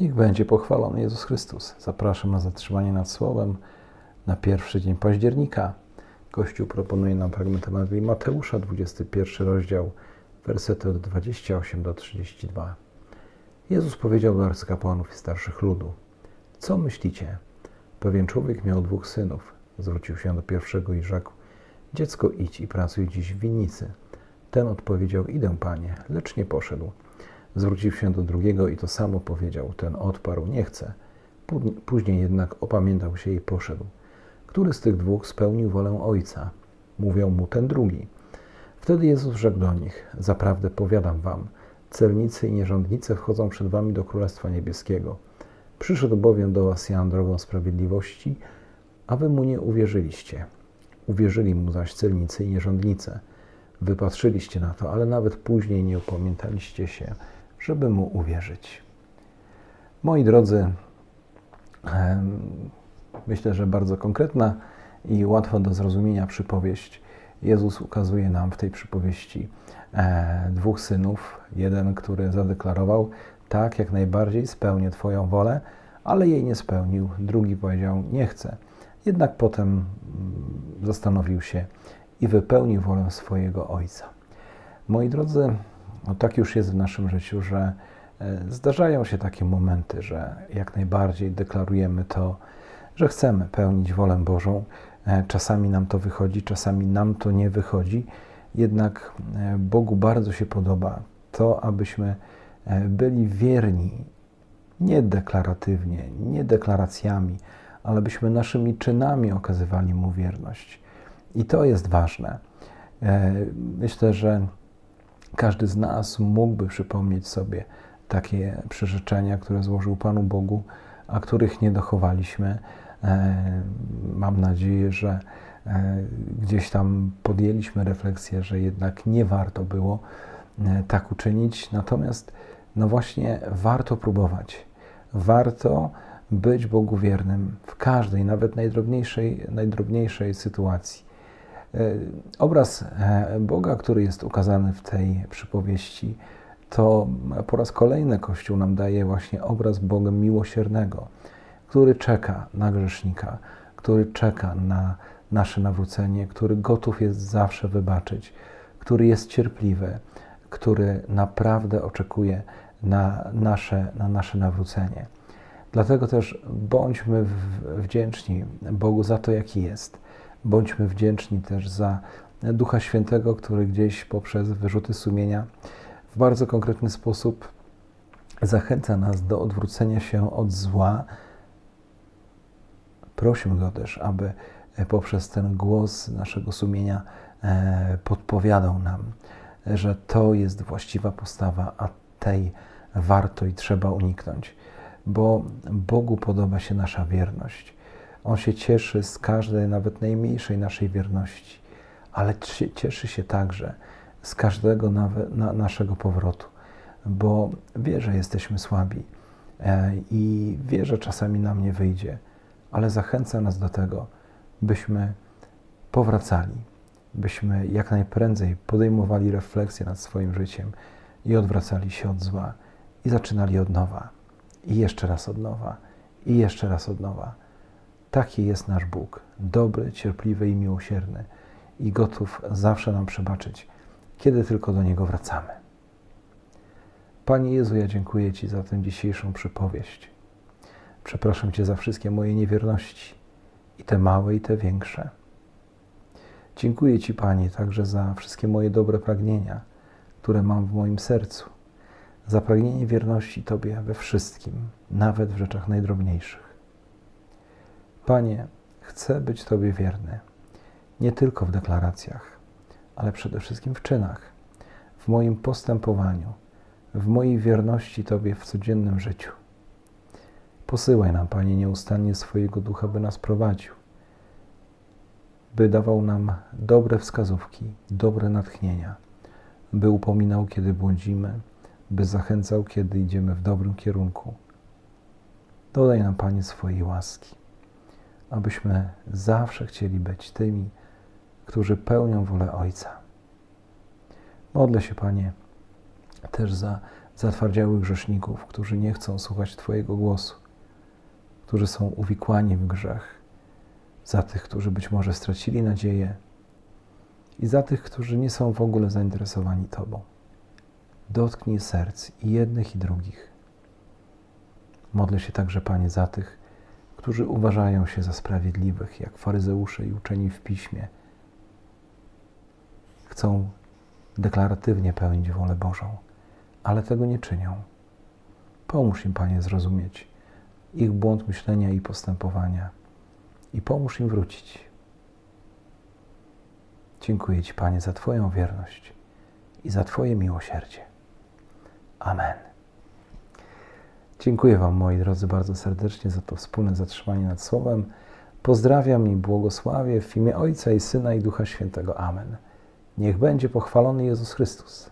Niech będzie pochwalony Jezus Chrystus. Zapraszam na zatrzymanie nad Słowem na pierwszy dzień października. Kościół proponuje nam fragment Ewangelii Mateusza, 21 rozdział, wersety od 28 do 32. Jezus powiedział do arcykapłanów i starszych ludu: Co myślicie? Pewien człowiek miał dwóch synów. Zwrócił się do pierwszego i rzekł: Dziecko, idź i pracuj dziś w winnicy. Ten odpowiedział: Idę, panie, lecz nie poszedł. Zwrócił się do drugiego i to samo powiedział. Ten odparł: Nie chcę. Później jednak opamiętał się i poszedł. Który z tych dwóch spełnił wolę ojca? Mówią mu ten drugi. Wtedy Jezus rzekł do nich: Zaprawdę powiadam wam, celnicy i nierządnice wchodzą przed wami do Królestwa Niebieskiego. Przyszedł bowiem do was Jan drogą sprawiedliwości, a wy mu nie uwierzyliście. Uwierzyli mu zaś celnicy i nierządnice. Wypatrzyliście na to, ale nawet później nie upamiętaliście się, żeby mu uwierzyć. Moi drodzy, myślę, że bardzo konkretna i łatwa do zrozumienia przypowieść. Jezus ukazuje nam w tej przypowieści e, dwóch synów. Jeden, który zadeklarował, tak, jak najbardziej spełnię Twoją wolę, ale jej nie spełnił. Drugi powiedział, nie chcę. Jednak potem mm, zastanowił się i wypełnił wolę swojego ojca. Moi drodzy, no tak już jest w naszym życiu, że e, zdarzają się takie momenty, że jak najbardziej deklarujemy to, że chcemy pełnić wolę Bożą. E, czasami nam to wychodzi, czasami nam to nie wychodzi, jednak e, Bogu bardzo się podoba to, abyśmy byli wierni nie deklaratywnie, nie deklaracjami, ale byśmy naszymi czynami okazywali Mu wierność. I to jest ważne. Myślę, że każdy z nas mógłby przypomnieć sobie takie przyrzeczenia, które złożył Panu Bogu, a których nie dochowaliśmy. E, mam nadzieję, że e, gdzieś tam podjęliśmy refleksję, że jednak nie warto było e, tak uczynić. Natomiast, no właśnie, warto próbować. Warto być Bogu wiernym w każdej, nawet najdrobniejszej, najdrobniejszej sytuacji. E, obraz e, Boga, który jest ukazany w tej przypowieści, to po raz kolejny Kościół nam daje właśnie obraz Boga miłosiernego, który czeka na grzesznika, który czeka na nasze nawrócenie, który gotów jest zawsze wybaczyć, który jest cierpliwy, który naprawdę oczekuje na nasze, na nasze nawrócenie. Dlatego też bądźmy wdzięczni Bogu za to, jaki jest Bądźmy wdzięczni też za Ducha Świętego, który gdzieś poprzez wyrzuty sumienia w bardzo konkretny sposób zachęca nas do odwrócenia się od zła. Prosimy Go też, aby poprzez ten głos naszego sumienia e, podpowiadał nam, że to jest właściwa postawa, a tej warto i trzeba uniknąć, bo Bogu podoba się nasza wierność. On się cieszy z każdej, nawet najmniejszej naszej wierności, ale cieszy się także z każdego naszego powrotu, bo wie, że jesteśmy słabi e, i wie, że czasami nam nie wyjdzie, ale zachęca nas do tego, byśmy powracali, byśmy jak najprędzej podejmowali refleksję nad swoim życiem i odwracali się od zła i zaczynali od nowa, i jeszcze raz od nowa, i jeszcze raz od nowa Taki jest nasz Bóg, dobry, cierpliwy i miłosierny i gotów zawsze nam przebaczyć, kiedy tylko do Niego wracamy. Panie Jezu, ja dziękuję Ci za tę dzisiejszą przypowieść. Przepraszam Cię za wszystkie moje niewierności, i te małe, i te większe. Dziękuję Ci, Panie, także za wszystkie moje dobre pragnienia, które mam w moim sercu, za pragnienie wierności Tobie we wszystkim, nawet w rzeczach najdrobniejszych. Panie, chcę być Tobie wierny, nie tylko w deklaracjach, ale przede wszystkim w czynach, w moim postępowaniu, w mojej wierności Tobie w codziennym życiu. Posyłaj nam, Panie, nieustannie swojego ducha, by nas prowadził, by dawał nam dobre wskazówki, dobre natchnienia, by upominał, kiedy błądzimy, by zachęcał, kiedy idziemy w dobrym kierunku. Dodaj nam, Panie, swojej łaski abyśmy zawsze chcieli być tymi, którzy pełnią wolę Ojca. Modlę się, Panie, też za zatwardziałych grzeszników, którzy nie chcą słuchać Twojego głosu, którzy są uwikłani w grzech, za tych, którzy być może stracili nadzieję i za tych, którzy nie są w ogóle zainteresowani Tobą. Dotknij serc i jednych, i drugich. Modlę się także, Panie, za tych, którzy uważają się za sprawiedliwych, jak faryzeusze i uczeni w piśmie. Chcą deklaratywnie pełnić wolę Bożą, ale tego nie czynią. Pomóż im, Panie, zrozumieć ich błąd myślenia i postępowania i pomóż im wrócić. Dziękuję Ci, Panie, za Twoją wierność i za Twoje miłosierdzie. Amen. Dziękuję Wam, moi drodzy, bardzo serdecznie za to wspólne zatrzymanie nad Słowem. Pozdrawiam i błogosławię w imię Ojca i Syna i Ducha Świętego. Amen. Niech będzie pochwalony Jezus Chrystus.